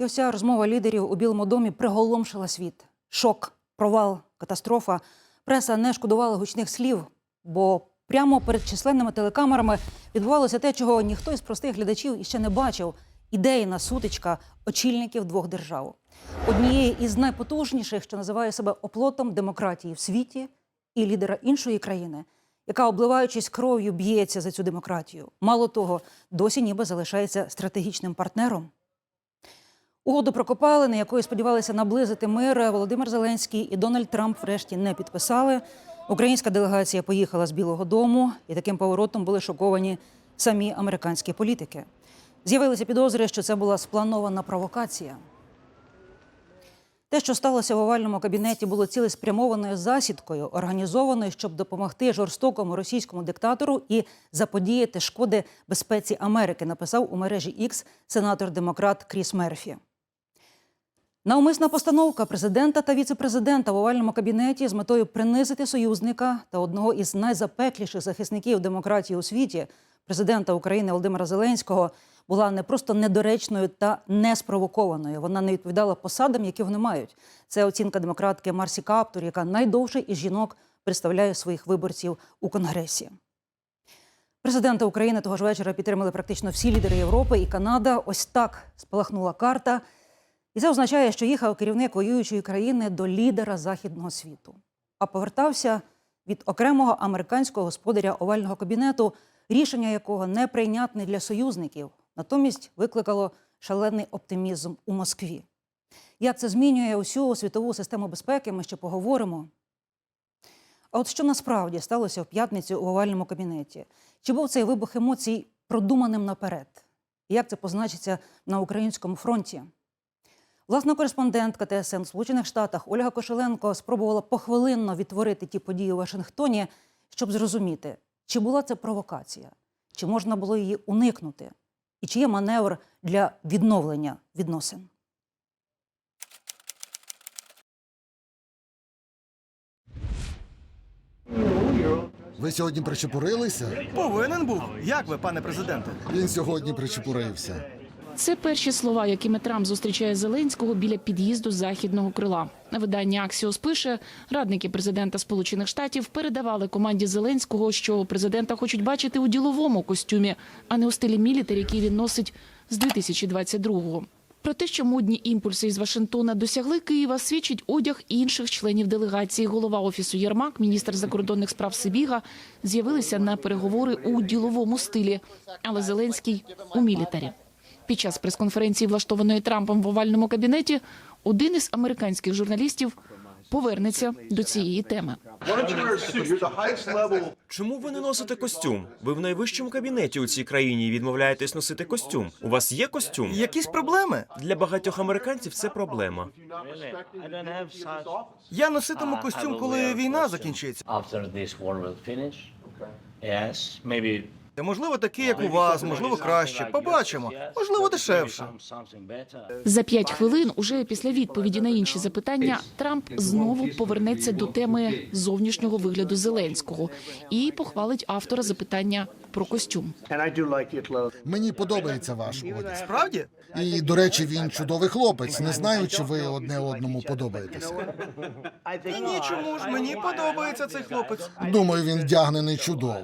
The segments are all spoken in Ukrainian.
І ось ця розмова лідерів у Білому домі приголомшила світ. Шок, провал, катастрофа. Преса не шкодувала гучних слів, бо прямо перед численними телекамерами відбувалося те, чого ніхто із простих глядачів іще не бачив. Ідейна сутичка очільників двох держав. Однієї із найпотужніших, що називає себе оплотом демократії в світі, і лідера іншої країни, яка, обливаючись кров'ю, б'ється за цю демократію. Мало того, досі ніби залишається стратегічним партнером. Угоду про копалини, якою сподівалися наблизити мир, Володимир Зеленський і Дональд Трамп врешті не підписали. Українська делегація поїхала з Білого Дому, і таким поворотом були шоковані самі американські політики. З'явилися підозри, що це була спланована провокація. Те, що сталося в овальному кабінеті, було цілеспрямованою засідкою, організованою, щоб допомогти жорстокому російському диктатору і заподіяти шкоди безпеці Америки, написав у мережі X сенатор-демократ Кріс Мерфі. Навмисна постановка президента та віцепрезидента в овальному кабінеті з метою принизити союзника та одного із найзапекліших захисників демократії у світі, президента України Володимира Зеленського, була не просто недоречною та неспровокованою. Вона не відповідала посадам, які вони мають. Це оцінка демократки Марсі Каптур, яка найдовше із жінок представляє своїх виборців у Конгресі. Президента України того ж вечора підтримали практично всі лідери Європи і Канада. Ось так спалахнула карта. І це означає, що їхав керівник воюючої країни до лідера західного світу, а повертався від окремого американського господаря овального кабінету, рішення якого неприйнятне для союзників, натомість викликало шалений оптимізм у Москві. Як це змінює усю світову систему безпеки, ми ще поговоримо. А от що насправді сталося в п'ятницю у овальному кабінеті? Чи був цей вибух емоцій продуманим наперед? Як це позначиться на українському фронті? Власна кореспондентка ТСН в Сполучених Штатах Ольга Кошеленко спробувала похвилинно відтворити ті події у Вашингтоні, щоб зрозуміти, чи була це провокація, чи можна було її уникнути, і чи є маневр для відновлення відносин. Ви сьогодні причепурилися? Повинен був. Як ви, пане президенте? Він сьогодні причепурився. Це перші слова, якими Трамп зустрічає Зеленського біля під'їзду західного крила. Видання Аксіос пише, радники президента Сполучених Штатів передавали команді Зеленського, що президента хочуть бачити у діловому костюмі, а не у стилі мілітарі, який він носить з 2022-го. Про те, що модні імпульси із Вашингтона досягли Києва, свідчить одяг інших членів делегації. Голова офісу Єрмак, міністр закордонних справ Сибіга, з'явилися на переговори у діловому стилі, але Зеленський у мілітарі. Під час прес-конференції, влаштованої Трампом в овальному кабінеті, один із американських журналістів повернеться до цієї теми. Чому ви не носите костюм? Ви в найвищому кабінеті у цій країні і відмовляєтесь носити костюм. У вас є костюм? Якісь проблеми? Для багатьох американців це проблема. Я носитиму костюм, коли війна закінчиться. Yes, maybe. Можливо, такі, як у вас, можливо, краще. Побачимо. Можливо, дешевше. За п'ять хвилин, уже після відповіді на інші запитання, Трамп знову повернеться до теми зовнішнього вигляду Зеленського і похвалить автора запитання про костюм. Мені подобається ваш одяг. Справді? І, до речі, він чудовий хлопець. Не знаю, чи ви одне одному подобаєтеся. Ні, чому ж мені подобається цей хлопець. Думаю, він вдягнений чудово.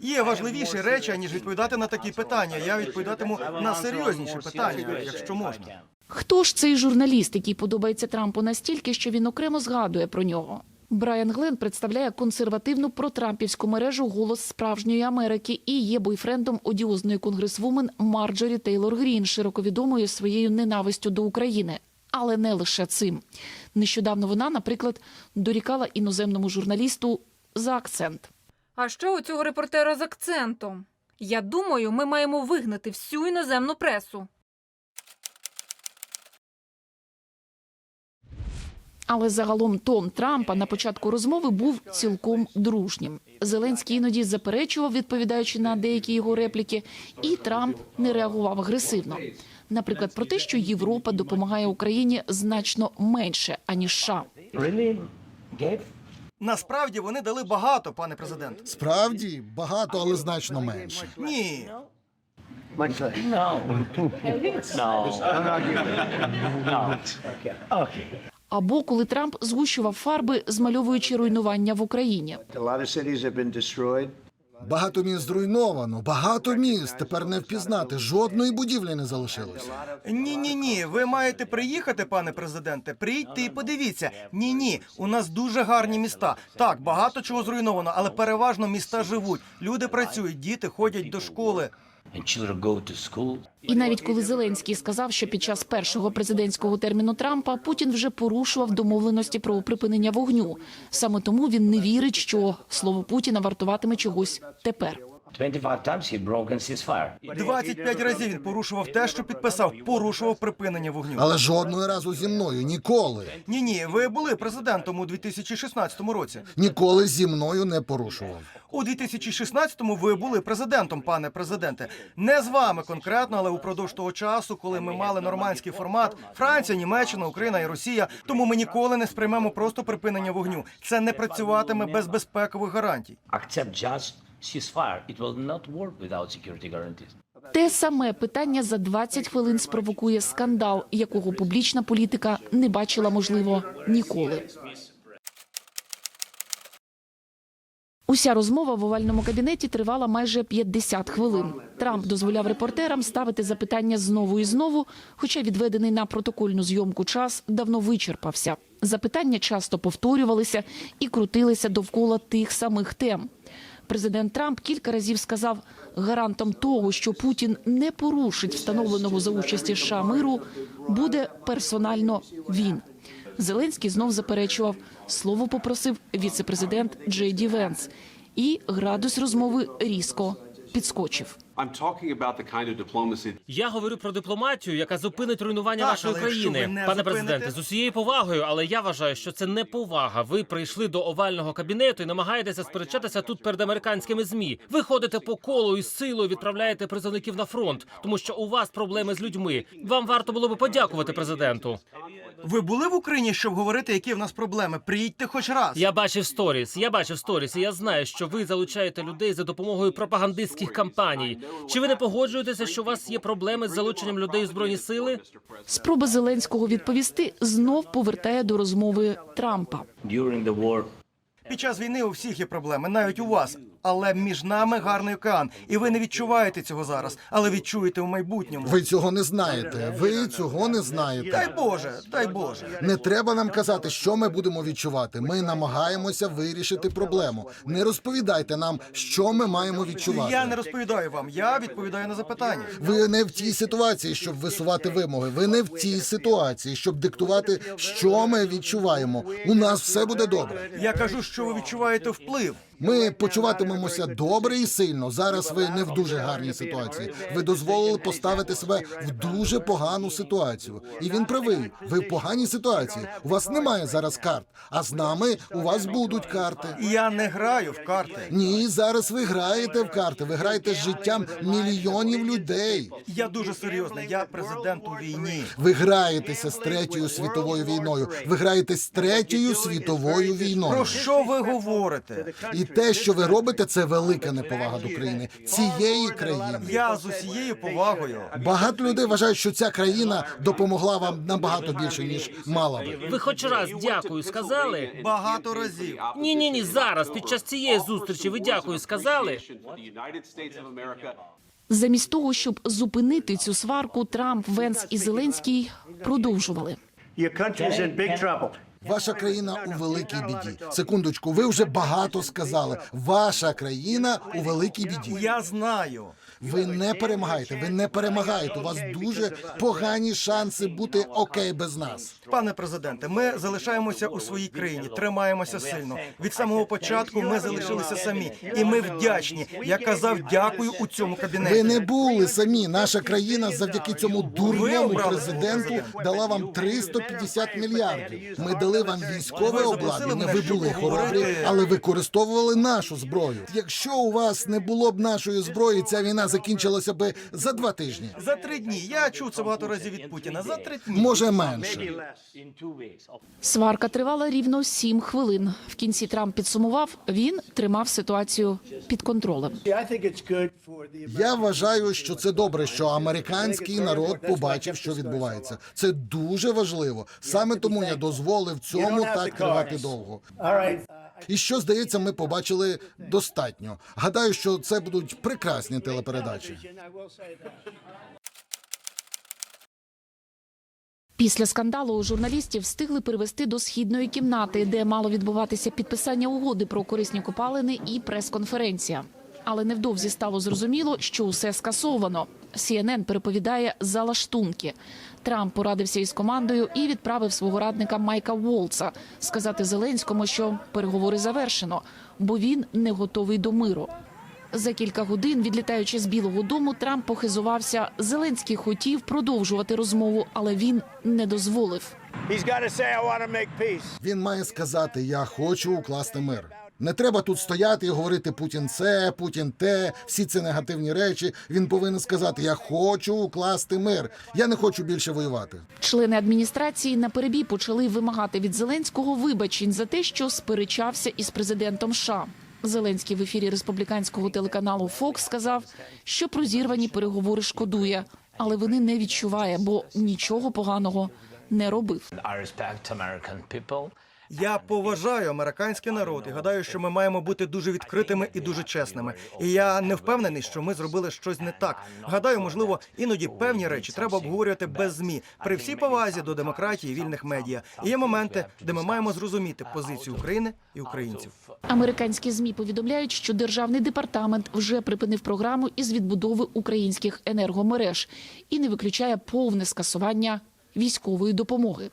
Є важливіші речі, ніж відповідати на такі питання. Я відповідатиму на серйозніші питання, якщо можна. Хто ж цей журналіст, який подобається Трампу настільки, що він окремо згадує про нього? Брайан Глен представляє консервативну протрампівську мережу Голос справжньої Америки і є бойфрендом одіозної конгресвумен Марджорі Тейлор Грін, широко відомою своєю ненавистю до України. Але не лише цим. Нещодавно вона, наприклад, дорікала іноземному журналісту за акцент. А що у цього репортера з акцентом? Я думаю, ми маємо вигнати всю іноземну пресу. Але загалом тон Трампа на початку розмови був цілком дружнім. Зеленський іноді заперечував, відповідаючи на деякі його репліки, і Трамп не реагував агресивно. Наприклад, про те, що Європа допомагає Україні значно менше аніж США. Насправді вони дали багато, пане президент. Справді, багато, але значно менше. Ні. Much less. No. no. No. Okay. Або коли Трамп згущував фарби, змальовуючи руйнування в Україні. Багато міст зруйновано, багато міст тепер не впізнати. Жодної будівлі не залишилось. Ні, ні, ні. Ви маєте приїхати, пане президенте. Приїдьте і подивіться. Ні, ні. У нас дуже гарні міста. Так, багато чого зруйновано, але переважно міста живуть. Люди працюють, діти ходять до школи. І навіть коли Зеленський сказав, що під час першого президентського терміну Трампа Путін вже порушував домовленості про припинення вогню. Саме тому він не вірить, що слово Путіна вартуватиме чогось тепер. 25 times he broken ceasefire. 25 разів він порушував те, що підписав, порушував припинення вогню. Але жодного разу зі мною ніколи. Ні, ні, ви були президентом у 2016 році. Ніколи зі мною не порушував. У 2016-му ви були президентом, пане президенте. Не з вами конкретно, але упродовж того часу, коли ми мали нормандський формат Франція, Німеччина, Україна і Росія. Тому ми ніколи не сприймемо просто припинення вогню. Це не працюватиме без безпекових гарантій. Accept just ceasefire. It. Те саме питання за 20 хвилин спровокує скандал, якого публічна політика не бачила, можливо, ніколи. Уся розмова в овальному кабінеті тривала майже 50 хвилин. Трамп дозволяв репортерам ставити запитання знову і знову, хоча відведений на протокольну зйомку час давно вичерпався. Запитання часто повторювалися і крутилися довкола тих самих тем. Президент Трамп кілька разів сказав, гарантом того, що Путін не порушить встановленого за участі США миру, буде персонально він. Зеленський знов заперечував. Слово попросив віцепрезидент Джей Ді Венс. І градус розмови різко підскочив. I'm talking about the kind of diplomacy Я говорю про дипломатію, яка зупинить руйнування Так, нашої але якщо країни. ви не Пане зупините- президенте, з усією повагою, але я вважаю, що це не повага. Ви прийшли до овального кабінету і намагаєтеся сперечатися тут перед американськими змі. Ви ходите по колу і з силою відправляєте призовників на фронт, тому що у вас проблеми з людьми. Вам варто було би подякувати президенту. Ви були в Україні, щоб говорити, які в нас проблеми? Приїдьте хоч раз. Я бачив сторіс. Я бачив сторіс, і я знаю, що ви залучаєте людей за допомогою пропагандистських кампаній. Чи ви не погоджуєтеся, що у вас є проблеми з залученням людей у збройні сили? Спроба Зеленського відповісти знов повертає до розмови Трампа. Під час війни у всіх є проблеми, навіть у вас. Але між нами гарний океан, і ви не відчуваєте цього зараз, але відчуєте у майбутньому. Ви цього не знаєте. Ви цього не знаєте. Дай. Боже, дай Боже. Не треба нам казати, що ми будемо відчувати. Ми намагаємося вирішити проблему. Не розповідайте нам, що ми маємо відчувати. Я не розповідаю вам, я відповідаю на запитання. Ви не в тій ситуації, щоб висувати вимоги. Ви не в тій ситуації, щоб диктувати, що ми відчуваємо. У нас все буде добре. Я кажу, що ви відчуваєте вплив. Ми почуватимемося добре і сильно. Зараз ви не в дуже гарній ситуації. Ви дозволили поставити себе в дуже погану ситуацію. І він правий. Ви в поганій ситуації. У вас немає зараз карт, а з нами у вас будуть карти. Я не граю в карти. Ні, зараз ви граєте в карти. Ви граєте з життям мільйонів людей. Я дуже серйозний. Я президент у війні. Ви граєтеся з третьою світовою війною. Ви граєте з третьою світовою війною. Про що ви говорите? І те, що ви робите, це велика неповага до країни цієї країни. Я з усією повагою. Багато людей вважають, що ця країна допомогла вам набагато більше ніж мала би. Ви хоч раз дякую сказали? Багато разів. Ні, ні, ні. Зараз під час цієї зустрічі ви дякую сказали. Замість того, щоб зупинити цю сварку, Трамп, Венс і Зеленський продовжували. Ваша країна у великій біді. Секундочку, ви вже багато сказали. Ваша країна у великій біді. Я знаю. Ви не перемагаєте. Ви не перемагаєте. У вас дуже погані шанси бути окей без нас. Пане президенте, ми залишаємося у своїй країні, тримаємося сильно. Від самого початку ми залишилися самі, і ми вдячні. Я казав дякую у цьому кабінеті. Ви не були самі. Наша країна завдяки цьому дурному президенту дала вам 350 мільярдів. Ми дали дали вам військове обладнання, ви були хоробрі, але використовували нашу зброю. Якщо у вас не було б нашої зброї, ця війна закінчилася би за два тижні. За три дні. Я чув це багато разів від Путіна. За три дні. Може менше. Сварка тривала рівно сім хвилин. В кінці Трамп підсумував, він тримав ситуацію під контролем. Я вважаю, що це добре, що американський народ побачив, що відбувається. Це дуже важливо. Саме тому я дозволив цьому так тривати довго. І що здається, ми побачили достатньо. Гадаю, що це будуть прекрасні телепередачі. Після скандалу журналістів встигли перевести до східної кімнати, де мало відбуватися підписання угоди про корисні копалини і прес-конференція. Але невдовзі стало зрозуміло, що усе скасовано. CNN переповідає залаштунки. Трамп порадився із командою і відправив свого радника Майка Волца сказати Зеленському, що переговори завершено, бо він не готовий до миру. За кілька годин, відлітаючи з Білого Дому, Трамп похизувався. Зеленський хотів продовжувати розмову, але він не дозволив. Він має сказати: Я хочу укласти мир. Не треба тут стояти і говорити Путін це, Путін те, всі ці негативні речі. Він повинен сказати: Я хочу укласти мир. Я не хочу більше воювати. Члени адміністрації на перебій почали вимагати від Зеленського вибачень за те, що сперечався із президентом США. Зеленський в ефірі республіканського телеканалу Fox сказав, що про зірвані переговори шкодує, але вини не відчуває, бо нічого поганого не робив. Я поважаю американський народ і гадаю, що ми маємо бути дуже відкритими і дуже чесними. І я не впевнений, що ми зробили щось не так. Гадаю, можливо, іноді певні речі треба обговорювати без змі при всій повазі до демократії вільних медіа. І є моменти, де ми маємо зрозуміти позицію України і українців. Американські змі повідомляють, що державний департамент вже припинив програму із відбудови українських енергомереж і не виключає повне скасування військової допомоги.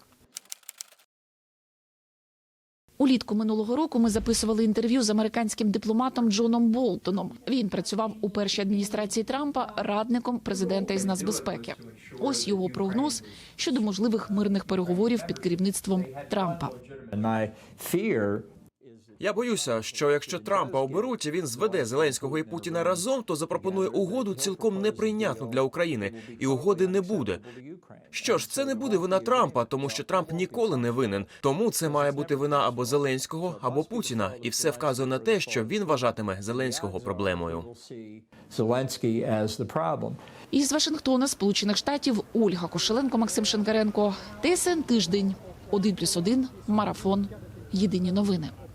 Улітку минулого року ми записували інтерв'ю з американським дипломатом Джоном Болтоном. Він працював у першій адміністрації Трампа радником президента із нацбезпеки. Ось його прогноз щодо можливих мирних переговорів під керівництвом Трампа. Я боюся, що якщо Трампа оберуть, і він зведе Зеленського і Путіна разом, то запропонує угоду цілком неприйнятну для України, і угоди не буде. Що ж, це не буде вина Трампа, тому що Трамп ніколи не винен. Тому це має бути вина або Зеленського, або Путіна, і все вказує на те, що він вважатиме Зеленського проблемою. Із Вашингтона, Сполучених Штатів, Ольга Кошеленко, Максим Шинкаренко. ТСН тиждень. 1+,1, марафон. Єдині новини.